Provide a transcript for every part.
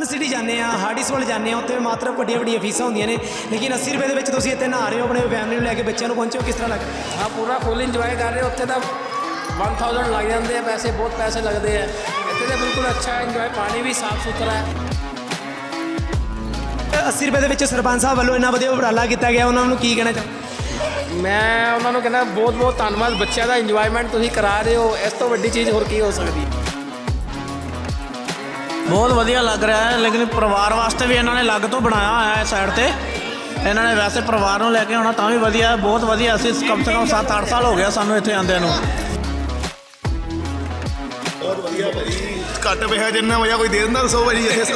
Fun city ਜਾਂਦੇ ਆ ਹਾਰਡਿਸਵਲ ਜਾਂਦੇ ਆ ਉੱਥੇ ਮਾਤਰ ਵੱਡੀਆਂ ਵੱਡੀਆਂ ਫੀਸਾਂ ਹੁੰਦੀਆਂ ਨੇ। ਲੇਕਿਨ 80 ਰੁਪਏ ਦੇ ਵਿੱਚ ਤੁਸੀਂ ਇੱਥੇ ਨਹਾ ਰਹੇ ਹੋ ਆਪਣੇ ਫੈਮਿਲੀ ਨੂੰ ਲੈ ਕੇ ਬੱਚਿਆਂ ਨੂੰ ਪਹੁੰਚੋ ਕਿਸ ਤਰ੍ਹਾਂ ਲੱਗ ਰਿਹਾ? ਹਾਂ ਪੂਰਾ ਫੁੱਲ ਇੰਜੋਏ ਕਰ ਰਹੇ ਹੋ। ਉੱਥੇ ਤਾਂ 1000 ਲੱਗ ਜਾਂਦੇ ਆ ਪੈਸੇ ਬਹੁਤ ਪੈਸੇ ਲੱਗਦੇ ਆ। ਇੱਥੇ ਤਾਂ ਬਿਲਕੁਲ ਅੱਛਾ ਇੰਜੋਏ ਪਾਣੀ ਵੀ ਸਾਫ਼ ਸੁਥਰਾ ਹੈ। 80 ਰੁਪਏ ਦੇ ਵਿੱਚ ਸਰਪੰਚ ਸਾਹਿਬ ਵੱਲੋਂ ਇੰਨਾ ਵਧੀਆ ਉਪਰਾਲਾ ਕੀਤਾ ਗਿਆ ਉਹਨਾਂ ਨੂੰ ਕੀ ਕਹਿਣਾ ਚਾਹੁੰਦੇ ਮੈਂ ਉਹਨਾਂ ਨੂੰ ਕਹਿੰਦਾ ਬਹੁਤ ਬਹੁਤ ਧੰਨਵਾਦ ਬੱਚਿਆਂ ਦਾ ਇੰਜੋਇਮੈਂਟ ਤੁਸੀਂ ਕਰਾ ਰਹੇ ਹੋ ਇਸ ਤੋਂ ਵੱਡੀ ਚੀਜ਼ ਹੋਰ ਕੀ ਹੋ ਸਕਦੀ? ਹੈ ਬਹੁਤ ਵਧੀਆ ਲੱਗ ਰਿਹਾ ਹੈ, ਲੇਕਿਨ ਪਰਿਵਾਰ ਵਾਸਤੇ ਵੀ ਇਹਨਾਂ ਨੇ ਅਲੱਗ ਤੋਂ ਬਣਾਇਆ ਹੋਇਆ ਹੈ ਸਾਈਡ ਤੇ। ਇਹਨਾਂ ਨੇ ਵੈਸੇ ਪਰਿਵਾਰ ਨੂੰ ਲੈ ਕੇ ਆਉਣਾ ਤਾਂ ਵੀ ਵਧੀਆ ਬਹੁਤ ਵਧੀਆ। ਅਸੀਂ ਕਮ ਸੇ ਕਮ 7-8 ਸਾਲ ਹੋ ਗਿਆ ਸਾਨੂੰ ਇੱਥੇ ਆਉਂਦਿਆਂ ਨੂੰ। ਬਹੁਤ ਵਧੀਆ ਭਾਈ ਘੱਟ ਪਿਆ ਜਿੰਨਾ ਮਜ਼ਾ ਕੋਈ ਦੇ ਦਿੰਦਾ ਦੱਸੋ ਭਾਜੀ ਇਹ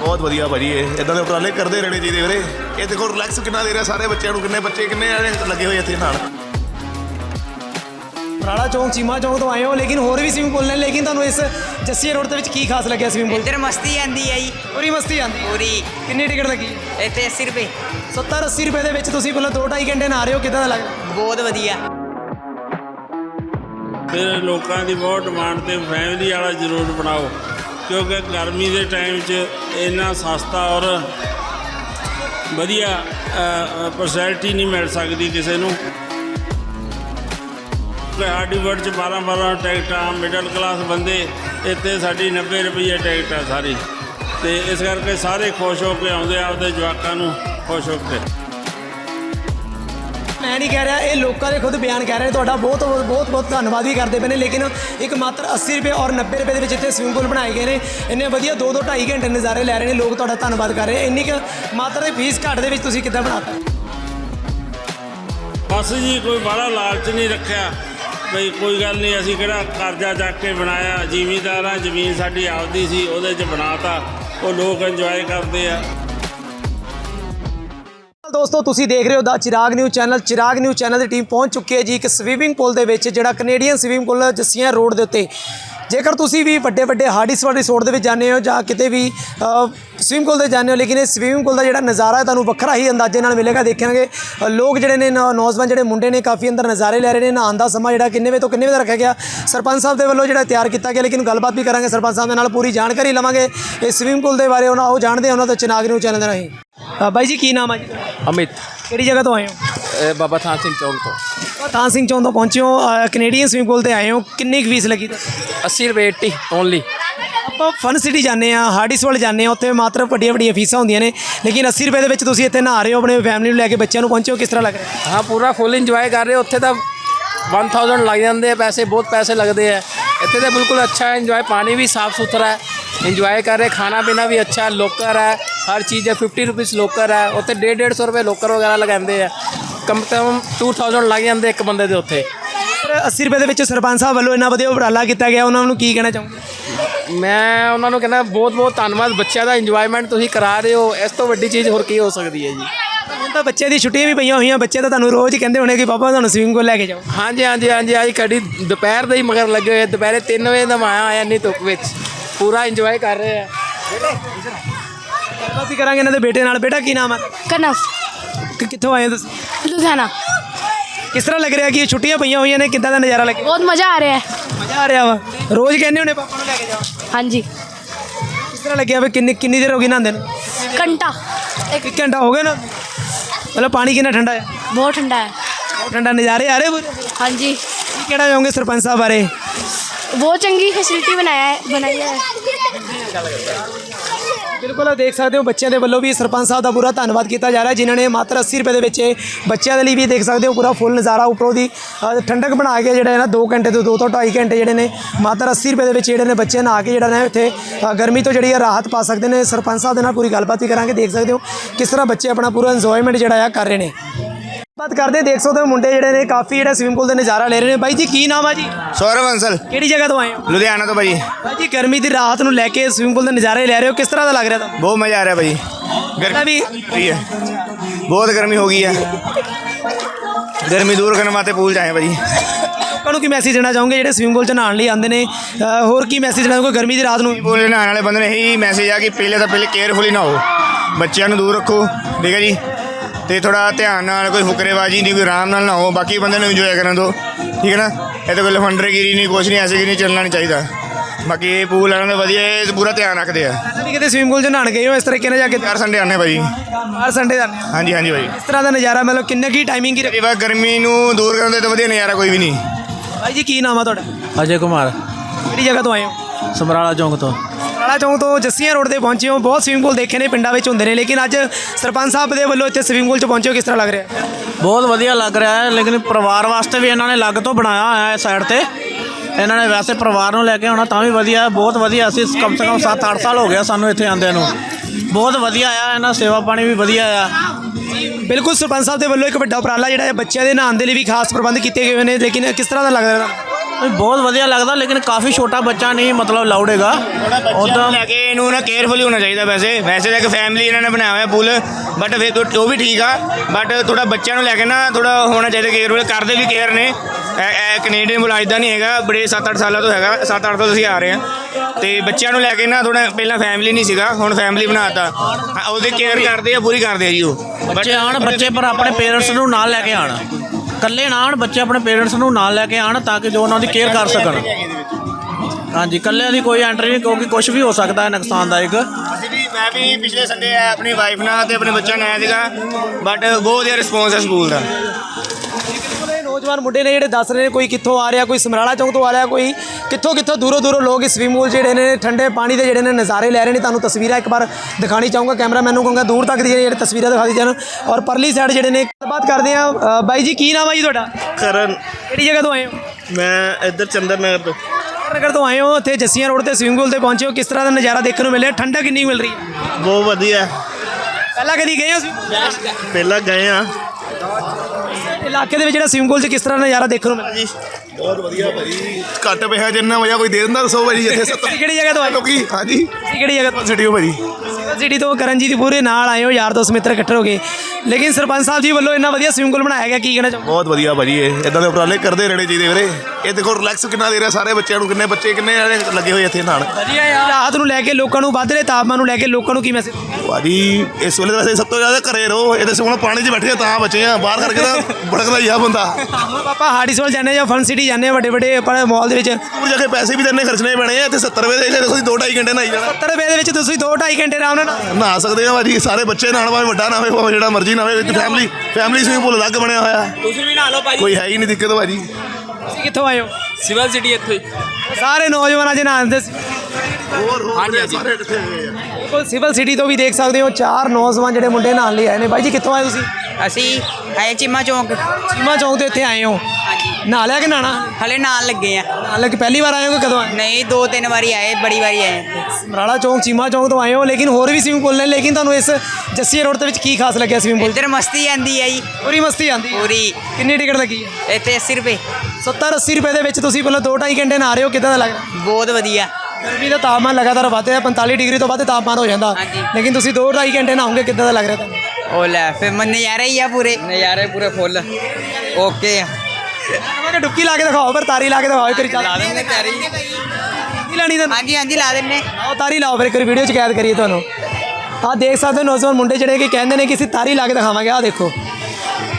ਬਹੁਤ ਵਧੀਆ ਭਾਜੀ ਇਹ। ਇਦਾਂ ਦੇ ਉਪਰਾਲੇ ਕਰਦੇ ਰਹਿਣੇ ਚਾਹੀਦੇ ਵੀਰੇ। ਇਹ ਦੇਖੋ ਰਿਲੈਕਸ ਕਿੰਨਾ ਦੇ ਰਿਹਾ ਸਾਰੇ ਬੱਚਿਆਂ ਨੂੰ, ਕਿੰਨੇ ਬੱਚੇ, ਕਿੰਨੇ ਲੱਗੇ ਹੋਏ ਇੱਥੇ ਨਾਲ। ਰਾੜਾ ਚੌਂਕ ਚੀਮਾ ਚੌਂਕ ਤੋਂ ਆਏ ਹੋ ਲੇਕਿਨ ਹੋਰ ਵੀ ਸਵਿਮਿੰਗ ਪੂਲ ਨੇ ਲੇਕਿਨ ਤੁਹਾਨੂੰ ਇਸ ਜੱਸੀਆ ਰੋਡ ਦੇ ਵਿੱਚ ਕੀ ਖਾਸ ਲੱਗਿਆ ਸਵਿਮਿੰਗ ਪੂਲ ਇੱਧਰ ਮਸਤੀ ਆਂਦੀ ਹੈ ਜੀ। ਪੂਰੀ ਮਸਤੀ ਆਂਦੀ ਪੂਰੀ। ਕਿੰਨੀ ਟਿਕਟ ਲੱਗੀ? ਇੱਥੇ 80 ਰੁਪਏ। 70 80 ਰੁਪਏ ਦੇ ਵਿੱਚ ਤੁਸੀਂ ਪਹਿਲਾਂ 2 2.5 ਘੰਟੇ ਨਹਾ ਰਹੇ ਹੋ ਕਿਦਾਂ ਦਾ ਲੱਗਦਾ? ਬਹੁਤ ਵਧੀਆ। ਫਿਰ ਲੋਕਾਂ ਦੀ ਬਹੁਤ ਡਿਮਾਂਡ ਤੇ ਫੈਮਿਲੀ ਵਾਲਾ ਜ਼ਰੂਰ ਬਣਾਓ ਕਿਉਂਕਿ ਗਰਮੀ ਦੇ ਟਾਈਮ 'ਚ ਇੰਨਾ ਸਸਤਾ ਔਰ ਵਧੀਆ ਫੈਸਿਲਿਟੀ ਨਹੀਂ ਮਿਲ ਸਕਦੀ ਕਿਸੇ ਨੂੰ। ਸਾਡੀ ਵਰਡ 'ਚ 12 12 ਟਿਕਟਾਂ ਮਿਡਲ ਕਲਾਸ ਬੰਦੇ ਇੱਥੇ ਸਾਡੀ 90 ਰੁਪਏ ਟਿਕਟ ਆ ਸਾਰੀ। ਤੇ ਇਸ ਕਰਕੇ ਸਾਰੇ ਖੁਸ਼ ਹੋ ਕੇ ਆਉਂਦੇ ਆਪਦੇ ਜਵਾਕਾਂ ਨੂੰ ਖੁਸ਼ ਹੋ ਕੇ। ਮੈਂ ਨਹੀਂ ਕਹਿ ਰਿਹਾ ਇਹ ਲੋਕਾਂ ਦੇ ਖੁਦ ਬਿਆਨ ਕਹਿ ਰਹੇ ਤੁਹਾਡਾ ਬਹੁਤ ਬਹੁਤ ਬਹੁਤ ਧੰਨਵਾਦ ਵੀ ਕਰਦੇ ਪਏ ਨੇ ਲੇਕਿਨ ਇੱਕ ਮਾਤਰ 80 ਰੁਪਏ ਔਰ 90 ਰੁਪਏ ਦੇ ਵਿੱਚ ਇੱਥੇ ਸਵਿਮਿੰਗ ਪੂਲ ਬਣਾਏ ਗਏ ਨੇ। ਇੰਨੇ ਵਧੀਆ 2 2 2.5 ਘੰਟੇ ਨਜ਼ਾਰੇ ਲੈ ਰਹੇ ਨੇ ਲੋਕ ਤੁਹਾਡਾ ਧੰਨਵਾਦ ਕਰ ਰਹੇ ਇੰਨੀ ਕੁ ਮਾਤਰ ਦੀ ਫੀਸ ਘੱਟ ਦੇ ਵਿੱਚ ਤੁਸੀਂ ਕਿੱਦਾਂ ਬਣਾਤਾ? ਬਸ ਜੀ ਕੋਈ ਬੜਾ ਲਾਲਚ ਨਹੀਂ ਰੱਖਿਆ। ਬਈ ਕੋਈ ਗੱਲ ਨਹੀਂ, ਅਸੀਂ ਕਿਹੜਾ ਕਰਜ਼ਾ ਚੱਕ ਕੇ ਬਣਾਇਆ? ਜ਼ਿਮੀਂਦਾਰਾਂ ਜ਼ਮੀਨ ਸਾਡੀ ਆਪਦੀ ਸੀ, ਉਹਦੇ 'ਚ ਬਣਾਤਾ। ਉਹ ਲੋਕ ਇੰਜੋਏ ਕਰਦੇ ਆ। ਦੋਸਤੋ, ਤੁਸੀਂ ਦੇਖ ਰਹੇ ਹੋ ਦਾ Chirag news channel. Chirag news channel ਦੀ ਟੀਮ ਪਹੁੰਚ ਚੁੱਕੀ ਹੈ ਜੀ ਇੱਕ ਸਵੀਮਿੰਗ ਪੂਲ ਦੇ ਵਿੱਚ, ਜਿਹੜਾ Canadian swimming pool Jassian road ਦੇ ਉੱਤੇ। ਜੇਕਰ ਤੁਸੀਂ ਵੀ ਵੱਡੇ ਵੱਡੇ ਹਾਰਡਿਸਵਰ ਰਿਸੋਰਟ ਦੇ ਵਿੱਚ ਜਾਂਦੇ ਹੋ ਜਾਂ ਕਿਤੇ ਵੀ ਸਵਿਮਿੰਗ ਪੂਲ ਤੇ ਜਾਂਦੇ ਹੋ ਲੇਕਿਨ ਇਹ ਸਵੀਮਿੰਗ ਪੂਲ ਦਾ ਜਿਹੜਾ ਨਜ਼ਾਰਾ ਹੈ ਤੁਹਾਨੂੰ ਵੱਖਰਾ ਹੀ ਅੰਦਾਜ਼ੇ ਨਾਲ ਮਿਲੇਗਾ ਦੇਖਾਂਗੇ। ਲੋਕ ਜਿਹੜੇ ਨੇ ਨੌ- ਨੌਜਵਾਨ ਜਿਹੜੇ ਮੁੰਡੇ ਨੇ ਕਾਫੀ ਅੰਦਰ ਨਜ਼ਾਰੇ ਲੈ ਰਹੇ ਨੇ ਨਹਾਉਣ ਦਾ ਸਮਾਂ ਜਿਹੜਾ ਕਿੰਨੇ ਵਜੇ ਤੋਂ ਕਿੰਨੇ ਵਜੇ ਤੱਕ ਰੱਖਿਆ ਗਿਆ ਸਰਪੰਚ ਸਾਹਿਬ ਦੇ ਵੱਲੋਂ ਜਿਹੜਾ ਤਿਆਰ ਕੀਤਾ ਗਿਆ ਲੇਕਿਨ ਗੱਲਬਾਤ ਵੀ ਕਰਾਂਗੇ ਸਰਪੰਚ ਸਾਹਿਬ ਦੇ ਨਾਲ ਪੂਰੀ ਜਾਣਕਾਰੀ ਲਵਾਂਗੇ। ਇਸ ਸਵਿਮਿੰਗ ਪੂਲ ਦੇ ਬਾਰੇ ਉਹਨਾਂ ਉਹ ਜਾਣਦੇ ਆ ਉਹਨਾਂ ਤੋਂ ਚਿਰਾਗ ਨਿਊਜ਼ ਚੈਨਲ ਦੇ ਰਾਹੀਂ। ਬਾਈ ਜੀ ਕੀ ਨਾਮ ਹੈ ਜੀ? ਅਮਿਤ। ਕਿਹੜੀ ਜਗ੍ਹਾ ਤੋਂ ਆਏ ਹੋ? ਬਾਬਾ ਥਾਨ ਸਿੰਘ ਚੌਂਕ ਤੋਂ। ਥਾਂ ਸਿੰਘ ਚੌਂਕ ਤੋਂ ਪਹੁੰਚੇ ਹੋ। ਕੈਨੇਡੀਅਨ ਸਵਿਮਿੰਗ ਪੂਲ ਤੇ ਆਏ ਹੋ। ਕਿੰਨੀ ਕੁ ਫੀਸ ਲੱਗੀ? ਤੁਹਾਨੂੰ 80 ਰੁਪਏ 80 ਓਨਲੀ ਆਪਾਂ ਫਨ ਸਿਟੀ ਜਾਂਦੇ ਆ ਹਾਰਡਿਸਵਲ ਜਾਂਦੇ ਆ ਉੱਥੇ ਮਾਤਰ ਵੱਡੀਆਂ ਵੱਡੀਆਂ ਫੀਸਾਂ ਹੁੰਦੀਆਂ ਨੇ। ਲੇਕਿਨ 80 ਰੁਪਏ ਦੇ ਵਿੱਚ ਤੁਸੀਂ ਇੱਥੇ ਨਹਾ ਰਹੇ ਹੋ ਆਪਣੇ ਫੈਮਿਲੀ ਨੂੰ ਲੈ ਕੇ ਬੱਚਿਆਂ ਨੂੰ ਪਹੁੰਚੋ ਕਿਸ ਤਰ੍ਹਾਂ ਲੱਗ ਰਿਹਾ? ਹਾਂ ਪੂਰਾ ਫੁੱਲ ਇੰਜੋਏ ਕਰ ਰਹੇ ਹੋ। ਉੱਥੇ ਤਾਂ 1000 ਲੱਗ ਜਾਂਦੇ ਆ ਪੈਸੇ ਬਹੁਤ ਪੈਸੇ ਲੱਗਦੇ ਆ। ਇੱਥੇ ਤਾਂ ਬਿਲਕੁਲ ਅੱਛਾ ਇੰਜੋਏ ਪਾਣੀ ਵੀ ਸਾਫ਼ ਸੁਥਰਾ ਹੈ ਇੰਜੋਏ ਕਰ ਰਹੇ ਖਾਣਾ ਪੀਣਾ ਵੀ ਅੱਛਾ ਲੋਕਰ ਹੈ ਹਰ ਚੀਜ਼ ਹੈ 50 ਰੁਪਏ ਲੋਕਰ ਹੈ ਉੱਥੇ 150 150 ਰੁਪਏ ਲੋਕਰ ਵਗੈਰਾ ਲਗਾਉਂਦੇ ਆ। ਕਮ ਕਮ 2000 ਲੱਗ ਜਾਂਦੇ ਇੱਕ ਬੰਦੇ ਦੇ ਉੱਥੇ। ਪਰ 80 ਰੁਪਏ ਦੇ ਵਿੱਚ ਸਰਪੰਚ ਸਾਹਿਬ ਵੱਲੋਂ ਇੰਨਾ ਵਧੀਆ ਉਪਰਾਲਾ ਕੀਤਾ ਗਿਆ ਉਹਨਾਂ ਨੂੰ ਕੀ ਕਹਿਣਾ ਚਾਹੁੰਦੇ ਮੈਂ ਉਹਨਾਂ ਨੂੰ ਕਹਿੰਦਾ ਬਹੁਤ ਬਹੁਤ ਧੰਨਵਾਦ ਬੱਚਿਆਂ ਦਾ ਇੰਜੋਇਮੈਂਟ ਤੁਸੀਂ ਕਰਾ ਰਹੇ ਹੋ। ਇਸ ਤੋਂ ਵੱਡੀ ਚੀਜ਼ ਹੋਰ ਕੀ ਹੋ ਸਕਦੀ ਹੈ ਜੀ? ਹੁਣ ਤਾਂ ਬੱਚੇ ਦੀ ਛੁੱਟੀਆਂ ਵੀ ਪਈਆਂ ਹੋਈਆਂ ਬੱਚੇ ਤਾਂ ਤੁਹਾਨੂੰ ਰੋਜ਼ ਹੀ ਕਹਿੰਦੇ ਹੋਣੇ ਕਿ ਪਾਪਾ ਤੁਹਾਨੂੰ ਸਵਿਮਿੰਗ ਪੂਲ ਲੈ ਕੇ ਜਾਓ। ਹਾਂਜੀ ਹਾਂਜੀ ਹਾਂਜੀ ਅੱਜ ਕੜੀ ਦੁਪਹਿਰ ਦੇ ਹੀ ਮਗਰ ਲੱਗੇ ਹੋਏ ਦੁਪਹਿਰੇ 3 ਵਜੇ ਦਾ ਮਾਇਆ ਆਇਆ ਨਹੀਂ ਧੁੱਪ ਵਿੱਚ। ਪੂਰਾ ਇੰਜੋਏ ਕਰ ਰਹੇ ਆ। ਗੱਲਬਾਤ ਵੀ ਕਰਾਂਗੇ ਇਹਨਾਂ ਦੇ ਬੇਟੇ ਨਾਲ? ਬੇਟਾ ਕੀ ਨਾਮ ਹੈ ਕਨਫ ਕਿ- ਕਿੱਥੋਂ ਆਏ ਹੋ ਤੁਸੀਂ? ਲੁਧਿਆਣਾ। ਕਿਸ ਤਰ੍ਹਾਂ ਲੱਗ ਰਿਹਾ ਕਿ ਇਹ ਛੁੱਟੀਆਂ ਪਈਆਂ ਹੋਈਆਂ ਨੇ? ਕਿੱਦਾਂ ਦਾ ਨਜ਼ਾਰਾ ਲੱਗਿਆ? ਬਹੁਤ ਮਜ਼ਾ ਆ ਰਿਹਾ ਹੈ। ਆ ਰਿਹਾ ਵਾ। ਰੋਜ਼ ਕਹਿੰਦੇ ਹੋਣੇ ਪਾਪਾ ਨੂੰ ਲੈ ਕੇ ਜਾਓ। ਹਾਂਜੀ। ਕਿਸ ਤਰ੍ਹਾਂ ਲੱਗਿਆ ਵੀ ਕਿੰਨੀ ਕਿੰਨੀ ਦੇਰ ਹੋ ਗਈ ਨਹਾਉਂਦੇ ਨੂੰ? ਘੰਟਾ। ਇੱਕ ਘੰਟਾ ਹੋ ਗਿਆ ਨਾ? ਮਤਲਬ ਪਾਣੀ ਕਿੰਨਾ ਠੰਡਾ ਹੈ ਬਹੁਤ ਠੰਡਾ ਹੈ ਬਹੁਤ ਠੰਡਾ ਨਜ਼ਾਰੇ ਆ ਰਹੇ ਪੂਰੇ? ਹਾਂਜੀ। ਕੀ ਕਹਿਣਾ ਚਾਹੋਗੇ ਸਰਪੰਚ ਸਾਹਿਬ ਬਾਰੇ? ਬਹੁਤ ਚੰਗੀ ਫੈਸਿਲਿਟੀ ਬਣਾਇਆ ਹੈ ਬਣਾਈ ਹੈ। ਬਿਲਕੁਲ ਆਹ ਦੇਖ ਸਕਦੇ ਹੋ ਬੱਚਿਆਂ ਦੇ ਵੱਲੋਂ ਵੀ ਸਰਪੰਚ ਸਾਹਿਬ ਦਾ ਪੂਰਾ ਧੰਨਵਾਦ ਕੀਤਾ ਜਾ ਰਿਹਾ ਜਿਨ੍ਹਾਂ ਨੇ ਮਾਤਰ 80 ਰੁਪਏ ਦੇ ਵਿੱਚ ਇਹ ਬੱਚਿਆਂ ਦੇ ਲਈ ਵੀ ਦੇਖ ਸਕਦੇ ਹੋ ਪੂਰਾ ਫੁੱਲ ਨਜ਼ਾਰਾ ਉੱਪਰੋਂ ਦੀ ਅਹ, ਠੰਡਕ ਬਣਾ ਕੇ ਜਿਹੜਾ ਹੈ ਨਾ 2 ਘੰਟੇ ਤੋਂ 2 ਤੋਂ 2.5 ਘੰਟੇ ਜਿਹੜੇ ਨੇ ਮਾਤਰ 80 ਰੁਪਏ ਦੇ ਵਿੱਚ ਜਿਹੜੇ ਨੇ ਬੱਚੇ ਨਹਾ ਕੇ ਜਿਹੜਾ ਨੇ ਇੱਥੇ ਅਹ, ਗਰਮੀ ਤੋਂ ਜਿਹੜੀ ਹੈ ਰਾਹਤ ਪਾ ਸਕਦੇ ਨੇ। ਸਰਪੰਚ ਸਾਹਿਬ ਦੇ ਨਾਲ ਪੂਰੀ ਗੱਲਬਾਤ ਵੀ ਕਰਾਂਗੇ ਦੇਖ ਸਕਦੇ ਹੋ ਕਿਸ ਤਰ੍ਹਾਂ ਬੱਚੇ ਆਪਣਾ ਪੂਰਾ ਇੰਜੋਇਮੈਂਟ ਜਿਹੜਾ ਆ ਕਰ ਰਹੇ ਨੇ। ਬਾਤ ਕਰਦੇ ਦੇਖ ਸਕਦੇ ਹੋ ਮੁੰਡੇ ਜਿਹੜੇ ਨੇ ਕਾਫੀ ਜਿਹੜਾ ਸਵਿਮਿੰਗ ਪੂਲ ਦੇ ਨਜ਼ਾਰਾ ਲੈ ਰਹੇ ਨੇ। ਬਾਈ ਜੀ ਕੀ ਨਾਮ ਆ ਜੀ? ਸੌਰਵ ਅੰਸਲ ਕਿਹੜੀ ਜਗ੍ਹਾ ਤੋਂ ਆਏ ਹੋ? ਲੁਧਿਆਣਾ ਤੋਂ ਭਾਜੀ। ਬਾਈ ਜੀ ਗਰਮੀ ਦੀ ਰਾਹਤ ਨੂੰ ਲੈ ਕੇ ਸਵਿਮਿੰਗ ਪੂਲ ਦੇ ਨਜ਼ਾਰੇ ਲੈ ਰਹੇ ਹੋ। ਕਿਸ ਤਰ੍ਹਾਂ ਦਾ ਲੱਗ ਰਿਹਾ ਤੁਹਾਨੂੰ? ਬਹੁਤ ਮਜ਼ਾ ਆ ਰਿਹਾ ਭਾਜੀ। ਪਹਿਲਾਂ ਵੀ ਗਰਮੀ ਹੈ। ਬਹੁਤ ਗਰਮੀ ਹੋ ਗਈ ਹੈ ਗਰਮੀ ਦੂਰ ਕਰਨ ਵਾਸਤੇ ਪੂਲ ਜਾਏ ਭਾਜੀ। ਲੋਕਾਂ ਨੂੰ ਕੀ ਮੈਸੇਜ ਦੇਣਾ ਚਾਹੋਗੇ? ਜਿਹੜੇ ਸਵਿਮਿੰਗ ਪੂਲ 'ਚ ਨਹਾਉਣ ਲਈ ਆਉਂਦੇ ਨੇ ਅਹ ਹੋਰ ਕੀ ਮੈਸੇਜ ਦੇਣਾ ਚਾਹੋਗੇ? ਗਰਮੀ ਦੀ ਰਾਤ ਨੂੰ? ਪੂਲ ਨਹਾਉਣ ਵਾਲੇ ਬੰਦੇ ਨੇ ਇਹੀ ਮੈਸੇਜ ਆ ਕਿ ਪਹਿਲੇ ਤਾਂ ਪਹਿਲੇ ਕੇਅਰਫੁਲੀ ਨਹਾਓ। ਬੱਚਿਆਂ ਨੂੰ ਦੂਰ ਰੱਖੋ। ਠੀਕ ਹੈ ਜੀ? ਤੇ ਥੋੜਾ ਧਿਆਨ ਨਾਲ ਕੋਈ ਫੁਕਰੇਬਾਜ਼ੀ ਨਹੀਂ ਕੋਈ ਆਰਾਮ ਨਾਲ ਨਹਾਓ ਬਾਕੀ ਬੰਦੇ ਨੂੰ ਇੰਜੋਏ ਕਰਨ ਦਿਓ ਠੀਕ ਹੈ ਨਾ? ਇਹ ਤਾਂ ਕੋਈ ਲਫੰਡਰਗਿਰੀ ਨਹੀਂ ਕੁਛ ਨਹੀਂ ਐਸੇ ਨਹੀਂ ਚੱਲਣਾ ਨਹੀਂ ਚਾਹੀਦਾ। ਬਾਕੀ ਇਹ ਪੂਲ ਵਾਲਿਆਂ ਦਾ ਵਧੀਆ ਇਹ ਪੂਰਾ ਧਿਆਨ ਰੱਖਦੇ ਆ। ਵੀ ਕਿਤੇ ਸਵਿਮਿੰਗ ਪੂਲ 'ਚ ਨਹਾਣ ਗਏ ਹੋ? ਇਸ ਤਰੀਕੇ ਨਾਲ ਜਾ ਕੇ ਹਰ ਸੰਡੇ ਆਉਂਦੇ ਭਾਈ ਹਰ ਸੰਡੇ ਜਾਂਦੇ ਹੋ? ਹਾਂਜੀ ਹਾਂਜੀ ਭਾਈ ਇਸ ਤਰ੍ਹਾਂ ਦਾ ਨਜ਼ਾਰਾ ਮਤਲਬ ਕਿੰਨੇ ਕੀ ਟਾਈਮਿੰਗ ਕੀ ਰੱਖੀ ਇਹ ਵਾ ਗਰਮੀ ਨੂੰ ਦੂਰ ਕਰਨ ਦੇ ਤਾਂ ਵਧੀਆ ਨਜ਼ਾਰਾ ਕੋਈ ਵੀ ਨਹੀਂ। ਭਾਈ ਜੀ ਕੀ ਨਾਮ ਆ ਤੁਹਾਡਾ? ਅਜੇ ਕੁਮਾਰ। ਕਿਹੜੀ ਜਗ੍ਹਾ ਤੋਂ ਆਏ ਹੋ? ਸਮਰਾਲਾ ਚੌਂਕ ਤੋਂ। ਰਾਲਾ ਚੌਂਕ ਤੋਂ ਜੱਸੀਆਂ ਰੋਡ ਤੇ ਪਹੁੰਚੇ ਹੋ। ਬਹੁਤ ਸਵਿਮਿੰਗ ਪੂਲ ਦੇਖੇ ਨੇ ਪਿੰਡਾਂ ਵਿੱਚ ਹੁੰਦੇ ਨੇ। ਲੇਕਿਨ ਅੱਜ ਸਰਪੰਚ ਸਾਹਿਬ ਦੇ ਵੱਲੋਂ ਇੱਥੇ ਸਵਿਮਿੰਗ ਪੂਲ 'ਚ ਪਹੁੰਚੇ ਹੋ ਕਿਸ ਤਰ੍ਹਾਂ ਲੱਗ ਰਿਹਾ ਬਹੁਤ ਵਧੀਆ ਲੱਗ ਰਿਹਾ ਹੈ ਲੇਕਿਨ ਪਰਿਵਾਰ ਵਾਸਤੇ ਵੀ ਇਹਨਾਂ ਨੇ ਅਲੱਗ ਤੋਂ ਬਣਾਇਆ ਹੋਇਆ ਹੈ ਸਾਈਡ ਤੇ। ਇਹਨਾਂ ਨੇ ਵੈਸੇ ਪਰਿਵਾਰ ਨੂੰ ਲੈ ਕੇ ਆਉਣਾ ਤਾਂ ਵੀ ਵਧੀਆ ਹੈ, ਬਹੁਤ ਵਧੀਆ ਅਸੀਂ ਕਮ ਸੇ ਕਮ 7-8 ਸਾਲ ਹੋ ਗਿਆ ਸਾਨੂੰ ਇੱਥੇ ਆਉਂਦਿਆਂ ਨੂੰ। ਬਹੁਤ ਵਧੀਆ ਆ ਇਹਨਾਂ ਸੇਵਾ ਪਾਣੀ ਵੀ ਵਧੀਆ ਆ। ਬਿਲਕੁਲ ਸਰਪੰਚ ਸਾਹਿਬ ਦੇ ਵੱਲੋਂ ਇੱਕ ਵੱਡਾ ਉਪਰਾਲਾ ਜਿਹੜਾ ਹੈ ਬੱਚਿਆਂ ਦੇ ਨਹਾਉਣ ਦੇ ਲਈ ਵੀ ਖਾਸ ਪ੍ਰਬੰਧ ਕੀਤੇ ਗਏ ਹੋਏ ਨੇ। ਲੇਕਿਨ ਕਿਸ ਤਰ੍ਹਾਂ ਦਾ ਲੱਗ ਰਿਹਾ? ਤੁਹਾਨੂੰ? ਬਹੁਤ ਵਧੀਆ ਲੱਗਦਾ ਲੇਕਿਨ ਕਾਫੀ ਛੋਟਾ ਬੱਚਾ ਨਹੀਂ ਮਤਲਬ ਲਾਊਡ ਹੈਗਾ। ਉਦਾਂ ਲੈ ਕੇ ਇਹਨੂੰ ਨਾ ਕੇਅਰਫੁਲੀ ਹੋਣਾ ਚਾਹੀਦਾ ਵੈਸੇ। ਵੈਸੇ ਤਾਂ ਇੱਕ ਫੈਮਿਲੀ ਇਹਨਾਂ ਨੇ ਬਣਾਇਆ ਹੋਇਆ ਪੂਲ ਬਟ ਫਿਰ ਉਹ ਵੀ ਠੀਕ ਆ। ਬਟ ਥੋੜਾ ਬੱਚਿਆਂ ਨੂੰ ਲੈ ਕੇ ਨਾ ਥੋੜਾ ਹੋਣਾ ਚਾਹੀਦਾ ਕੇਅਰਫੁਲ ਕਰਦੇ ਵੀ ਕੇਅਰ ਨੇ। ਇਹ ਕੈਨੇਡੀਅਨ ਇਦਾਂ ਨਹੀਂ ਹੈਗਾ ਬੜੇ 7-8 ਸਾਲਾਂ ਤੋਂ ਹੈਗਾ 7-8 ਤੋਂ ਅਸੀਂ ਆ ਰਹੇ ਹਾਂ ਤੇ ਬੱਚਿਆਂ ਨੂੰ ਲੈ ਕੇ ਨਾ ਥੋੜਾ ਪਹਿਲਾਂ ਫੈਮਿਲੀ ਨਹੀਂ ਸੀਗਾ ਹੁਣ ਫੈਮਿਲੀ ਬਣਾਤਾ ਉਹਦੀ ਕੇਅਰ ਕਰਦੇ ਆ ਪੂਰੀ ਕਰਦੇ ਆ ਜੀ ਉਹ। ਬੱਚੇ ਆਣ ਬੱਚੇ ਪਰ ਆਪਣੇ ਪੇਰੈਂਟਸ ਨੂੰ ਨਾਲ ਲੈ ਕੇ ਆਣ ਇਕੱਲੇ ਨਾ ਆਣ ਬੱਚੇ ਆਪਣੇ ਪੇਰੈਂਟਸ ਨੂੰ ਨਾਲ ਲੈ ਕੇ ਆਣ ਤਾਂ ਕਿ ਜੋ ਉਹਨਾਂ ਦੀ ਕੇਅਰ ਕਰ ਸਕਣ। ਹਾਂਜੀ ਇਕੱਲਿਆਂ ਦੀ ਕੋਈ ਐਂਟਰੀ ਨਹੀਂ ਕਿਉਂਕਿ ਕੁਝ ਵੀ ਹੋ ਸਕਦਾ ਹੈ ਨੁਕਸਾਨਦਾਇਕ ਅਸੀਂ ਵੀ ਮੈਂ ਵੀ ਪਿਛਲੇ ਸੰਡੇ ਆਪਣੀ ਵਾਈਫ ਨਾਲ ਤੇ ਆਪਣੇ ਬੱਚਿਆਂ ਨਾਲ ਆਇਆ ਸੀਗਾ ਬਟ ਬਹੁਤ ਵਧੀਆ ਰਿਸਪੌਂਸ ਹੈ ਸਕੂਲ ਦਾ। ਨੌਜਵਾਨ ਮੁੰਡੇ ਨੇ ਜਿਹੜੇ ਦੱਸ ਰਹੇ ਨੇ ਕੋਈ ਕਿੱਥੋਂ ਆ ਰਿਹਾ ਕੋਈ ਸਮਰਾਲਾ ਚੌਂਕ ਤੋਂ ਆ ਰਿਹਾ ਕੋਈ ਕਿੱਥੋਂ ਕਿੱਥੋਂ ਦੂਰੋਂ ਦੂਰੋਂ ਲੋਕ ਇਸ ਸਵਿਮਿੰਗ ਪੂਲ ਜਿਹੜੇ ਨੇ ਠੰਡੇ ਪਾਣੀ ਦੇ ਜਿਹੜੇ ਨੇ ਨਜ਼ਾਰੇ ਲੈ ਰਹੇ ਨੇ। ਤੁਹਾਨੂੰ ਤਸਵੀਰਾਂ ਇੱਕ ਵਾਰ ਦਿਖਾਣੀ ਚਾਹੂੰਗਾ ਕੈਮਰਾਮੈਨ ਨੂੰ ਕਹੂੰਗਾ ਦੂਰ ਤੱਕ ਦੀਆਂ ਜਿਹੜੇ ਤਸਵੀਰਾਂ ਦਿਖਾ ਦਿੱਤੀ ਜਾਣ। ਔਰ ਪਰਲੀ ਸਾਈਡ ਜਿਹੜੇ ਨੇ ਗੱਲਬਾਤ ਕਰਦੇ ਆ ਬਾਈ ਜੀ ਕੀ ਨਾਮ ਹੈ ਜੀ ਤੁਹਾਡਾ? ਕਰਨ। ਕਿਹੜੀ ਜਗ੍ਹਾ ਤੋਂ ਆਏ ਹੋ? ਮੈਂ ਇੱਧਰ ਚੰਦਰ ਨਗਰ ਤੋਂ। ਨਗਰ ਤੋਂ ਆਏ ਹੋ ਇੱਥੇ ਜੱਸੀਆਂ ਰੋਡ ਤੇ ਸਵਿਮਿੰਗ ਪੂਲ ਤੇ ਪਹੁੰਚੇ ਹੋ। ਕਿਸ ਤਰ੍ਹਾਂ ਦਾ ਨਜ਼ਾਰਾ ਦੇਖਣ ਨੂੰ ਮਿਲਿਆ? ਠੰਡਾ ਕਿੰਨੀ ਮਿਲ ਰਹੀ ਹੈ? ਬਹੁਤ ਵਧੀਆ। ਪਹਿਲਾਂ ਕਦੀ ਗਏ ਹੋ ਪਹਿਲਾਂ ਗਏ ਆ? ਇਲਾਕੇ ਦੇ ਵਿੱਚ ਜਿਹੜਾ ਸਵਿਮਿੰਗ ਪੂਲ 'ਚ ਕਿਸ ਤਰ੍ਹਾਂ ਦਾ ਨਜ਼ਾਰਾ ਦੇਖਣ ਨੂੰ ਮਿਲਿਆ? ਜੀ ਬਹੁਤ ਵਧੀਆ ਭਾਜੀ। ਘੱਟ ਪੈਸਾ ਜਿੰਨਾ ਮਜ਼ਾ ਕੋਈ ਦੇ ਦਿੰਦਾ ਦੱਸੋ ਭਾਜੀ ਇੱਥੇ 70 ਤੁਸੀਂ ਕਿਹੜੀ ਜਗ੍ਹਾ ਤੋਂ ਆਏ? ਹੋ ਲੋਕੀ ਹਾਂਜੀ। ਤੁਸੀਂ ਕਿਹੜੀ ਜਗ੍ਹਾ ਤੋਂ ਸਿਟੀ ਭਾਜੀ। ਸਿਟੀ ਤੋਂ ਕਰਨਜੀਤ ਪੂਰੇ ਨਾਲ ਆਏ ਹੋ ਯਾਰ ਦੋਸਤ ਮਿੱਤਰ ਇਕੱਠੇ ਹੋ ਗਏ। ਲੇਕਿਨ ਸਰਪੰਚ ਸਾਹਿਬ ਜੀ ਵੱਲੋਂ ਇੰਨਾ ਵਧੀਆ ਸਵਿਮਿੰਗ ਪੂਲ ਬਣਾਇਆ ਗਿਆ ਕੀ ਕਹਿਣਾ ਚਾਹੋਗੇ? ਬਹੁਤ ਵਧੀਆ ਭਾਜੀ ਇਹ ਇਦਾਂ ਦੇ ਉਪਰਾਲੇ ਕਰਦੇ ਰਹਿਣੇ ਚਾਹੀਦੇ ਵੀਰੇ। ਇਹ ਦੇਖੋ ਰਿਲੈਕਸ ਕਿੰਨਾ ਦੇ ਰਿਹਾ ਸਾਰੇ ਬੱਚਿਆਂ ਨੂੰ ਕਿੰਨੇ ਬੱਚੇ ਕਿੰਨੇ ਲੱਗੇ ਹੋਏ ਇੱਥੇ ਨਾਲ। ਵਧੀਆ ਯਾਰ ਰਾਹਤ ਨੂੰ ਲੈ ਕੇ ਲੋਕਾਂ ਨੂੰ ਵੱਧ ਰਹੇ ਤਾਪਮਾਨ ਨੂੰ ਲੈ ਕੇ ਲੋਕਾਂ ਨੂੰ ਕੀ ਮੈਸੇਜ ਭਾਜੀ ਇਸ ਵੇਲੇ ਤਾਂ ਵੈਸੇ ਸਭ ਤੋਂ ਜ਼ਿਆਦਾ ਘਰੇ ਰਹੋ ਇਹਦੇ ਸੋਹਣਾ ਪਾਣੀ 'ਚ ਬੈਠੇ ਤਾਂ ਬਚੇ ਆ ਬਾਹਰ ਕਰਕੇ ਤਾਂ ਭੜਕਦਾ ਹੀ ਆ ਬੰਦਾ। ਪਾਪਾ ਹਾਰਡੀਸੋਲ ਜਾਂਦੇ ਜਾਂ ਫਨ ਸਿਟੀ ਜਾਂਦੇ ਵੱਡੇ ਵੱਡੇ ਆਪਾਂ ਮਾਲ ਦੇ ਵਿੱਚ। ਦੂਰ ਜਾ ਕੇ ਪੈਸੇ ਵੀ ਤੈਨੇ ਖਰਚਣੇ ਪੈਣੇ ਆ ਤੇ 70 ਰੁਪਏ ਦੇ ਦੇਖੋ 2.5 ਘੰਟੇ ਨਹਾਈ ਜਾਣਾ। 70 ਰੁਪਏ ਦੇ ਵਿੱਚ ਤੁਸੀਂ 2.5 ਘੰਟੇ ਆਰਾਮ ਨਾਲ ਨਹਾ- ਸਕਦੇ ਆ ਭਾਜੀ ਸਾਰੇ ਬੱਚੇ ਨਾਲ ਭਾਵੇਂ ਵੱਡਾ ਨਾ ਹੋਵੇ ਭਾਵੇਂ ਜਿਹੜਾ ਮਰਜ਼ੀ ਨਾ ਹੋਵੇ ਵਿੱਚ ਫੈਮਿਲੀ ਫੈਮਿਲੀ ਸਵਿਮਿੰਗ ਪੂਲ ਅਲੱਗ ਬਣਿਆ ਹੋਇਆ। ਤੁਸੀਂ ਵੀ ਨਹਾ ਲਓ ਭਾਜੀ। ਕੋਈ ਹੈ ਹੀ ਨਹੀਂ ਦਿੱਕਤ ਭਾਜੀ। ਤੁਸੀਂ ਕਿੱਥੋਂ ਆਏ ਹੋ? ਸਿਵਲ ਸਿਟੀ ਇੱਥੇ। ਸਾਰੇ ਨੌਜਵਾਨ ਅੱਜ ਨਹਾਉਂਦੇ ਸੀ। ਹੋਰ ਹੋਰ ਹਾਂਜੀ, ਹਾਂਜੀ। ਸਾਰੇ ਇਕੱਠੇ ਹੋਏ ਆ। ਬਿਲਕੁਲ ਸਿਵਲ ਸਿਟੀ ਤੋਂ ਵੀ ਦੇਖ ਸਕਦੇ ਹੋ ਚਾਰ ਨੌਜਵਾਨ ਜਿਹੜੇ ਮੁੰਡੇ ਨਹਾਉਣ ਲਈ ਆਏ ਨੇ। ਬਾਈ ਜੀ ਕਿੱਥੋਂ ਆਏ ਤੁਸੀਂ? ਅਸੀਂ ਆਏ ਚੀਮਾ ਚੌਂਕ। ਚੀਮਾ ਚੌਂਕ ਤੋਂ ਇੱਥੇ ਆਏ ਹੋ। ਨਹਾ ਲਿਆ ਕਿ ਨਹਾਣਾ ਹਲੇ ਨਾਲ ਲੱਗੇ ਆ। ਹਾਲੇ ਕਿ ਪਹਿਲੀ ਵਾਰ ਆਏ ਹੋ ਕਿ ਕਦੋਂ ਆਏ? ਨਹੀਂ ਦੋ ਤਿੰਨ ਵਾਰੀ ਆਏ ਬੜੀ ਵਾਰੀ ਆਏ ਸਮਰਾਲਾ ਚੌਂਕ ਚੀਮਾ ਚੌਂਕ ਤੋਂ ਆਏ ਹੋ ਲੇਕਿਨ ਹੋਰ ਵੀ ਸਵਿਮਿੰਗ ਪੂਲ ਨੇ ਲੇਕਿਨ ਤੁਹਾਨੂੰ ਇਸ ਜੱਸੀ ਰੋਡ ਦੇ ਵਿੱਚ ਕੀ ਖਾਸ ਲੱਗਿਆ ਸਵਿਮਿੰਗ ਪੂਲ ਇੱਧਰ ਮਸਤੀ ਆਂਦੀ ਆ ਜੀ। ਪੂਰੀ ਮਸਤੀ ਆਂਦੀ ਹੈ ਪੂਰੀ। ਕਿੰਨੀ ਟਿਕਟ ਲੱਗੀ ਹੈ ਇੱਥੇ 80 ਰੁਪਏ। 70 80 ਰੁਪਏ ਦੇ ਵਿੱਚ ਤੁਸੀਂ ਪਹਿਲਾਂ 2.5 ਘੰਟੇ ਨਹਾ ਰਹੇ ਹੋ ਕਿਦਾਂ ਦਾ ਲੱਗ ਰਿਹਾ? ਬਹੁਤ ਵਧੀਆ। ਗਰਮੀ ਦਾ ਤਾਪਮਾਨ ਲਗਾਤਾਰ ਵਧਿਆ 45 ਡਿਗਰੀ ਤੋਂ ਵੱਧ ਤਾਪਮਾਨ ਹੋ ਜਾਂਦਾ। ਹਾਂਜੀ। ਲੇਕਿਨ ਤੁਸੀਂ 2.5 ਘੰਟੇ ਨਹਾਓਗੇ ਕਿਦਾਂ ਦਾ ਲੱਗ ਰਿਹਾ ਤੁਹਾਨੂੰ? ਉਹ ਲੈ ਫਿਰ ਮਨ ਨਜ਼ਾਰੇ ਹੀ ਆ ਪੂਰੇ। ਨਜ਼ਾਰੇ ਪੂਰੇ ਫੁੱਲ। ਓਕੇ। ਆ ਕਹਾਂਗਾ ਡੁੱਬਕੀ ਲਾ ਕੇ ਦਿਖਾਓ ਫਿਰ ਤਾਰੀ ਲਾ ਕੇ ਦਿਖਾਓ ਫਿਰ ਚੱਲ। ਤਿਆਰੀ ਕੀ ਲੈਣੀ ਤੁਹਾਨੂੰ? ਹਾਂਜੀ ਹਾਂਜੀ ਲਾ ਦਿੰਨੇ ਆਓ ਤਾਰੀ ਲਾਓ ਫਿਰ ਇੱਕ ਵਾਰੀ ਵੀਡੀਓ ਚ ਕੈਦ ਕਰੀਏ ਤੁਹਾਨੂੰ। ਆਹ ਦੇਖ ਸਕਦੇ ਹੋ ਨੌਜਵਾਨ ਮੁੰਡੇ ਜਿਹੜੇ ਕਿ ਕਹਿੰਦੇ ਨੇ ਕਿ ਅਸੀਂ ਤਾਰੀ ਲਾ ਕੇ ਦਿਖਾਵਾਂਗੇ ਆਹ ਦੇਖੋ।